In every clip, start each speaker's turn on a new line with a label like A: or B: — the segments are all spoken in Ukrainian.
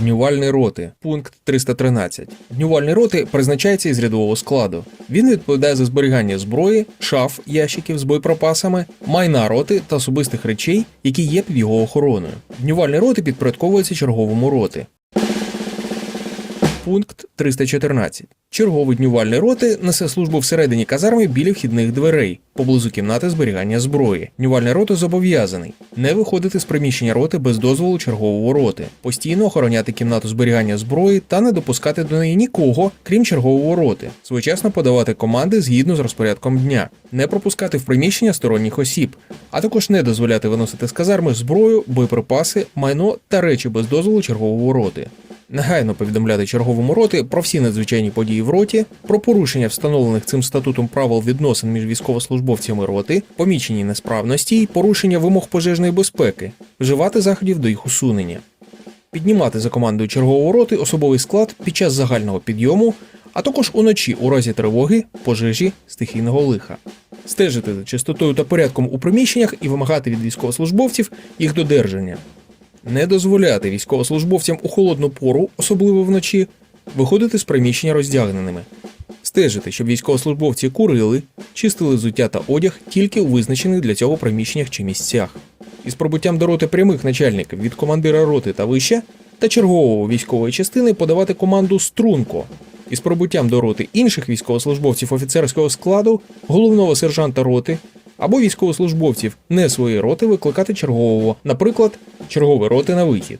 A: Днювальні роти. Пункт 313. Днювальні роти призначаються із рядового складу. Він відповідає за зберігання зброї, шаф, ящиків з боєприпасами, майна роти та особистих речей, які є під його охороною. Днювальні роти підпорядковуються черговому роти. Пункт 314. Черговий днювальний роти несе службу всередині казарми біля вхідних дверей, поблизу кімнати зберігання зброї. Днювальний роти зобов'язаний не виходити з приміщення роти без дозволу чергового роти, постійно охороняти кімнату зберігання зброї та не допускати до неї нікого, крім чергового роти, своєчасно подавати команди згідно з розпорядком дня, не пропускати в приміщення сторонніх осіб, а також не дозволяти виносити з казарми зброю, боєприпаси, майно та речі без дозволу чергового роти. Негайно повідомляти черговому роти про всі надзвичайні події в роті, про порушення встановлених цим статутом правил відносин між військовослужбовцями роти, помічені несправності й порушення вимог пожежної безпеки, вживати заходів до їх усунення, піднімати за командою чергового роти особовий склад під час загального підйому, а також уночі у разі тривоги, пожежі, стихійного лиха, стежити за чистотою та порядком у приміщеннях і вимагати від військовослужбовців їх додержання. Не дозволяти військовослужбовцям у холодну пору, особливо вночі, виходити з приміщення роздягненими, стежити, щоб військовослужбовці курили, чистили взуття та одяг тільки у визначених для цього приміщеннях чи місцях. Із пробуттям до роти прямих начальників від командира роти та вище та чергового військової частини подавати команду струнко. Із пробуттям до роти інших військовослужбовців офіцерського складу, головного сержанта роти або військовослужбовців не своєї роти викликати чергового, наприклад, чергової роти на вихід.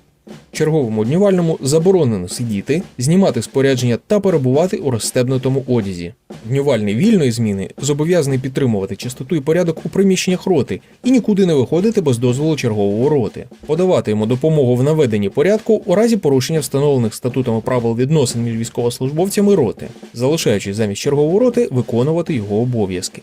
A: Черговому днювальному заборонено сидіти, знімати спорядження та перебувати у розстебнутому одязі. Днювальний вільної зміни зобов'язаний підтримувати чистоту і порядок у приміщеннях роти і нікуди не виходити без дозволу чергового роти, подавати йому допомогу в наведенні порядку у разі порушення встановлених статутами правил відносин між військовослужбовцями роти, залишаючись замість чергової роти виконувати його обов'язки.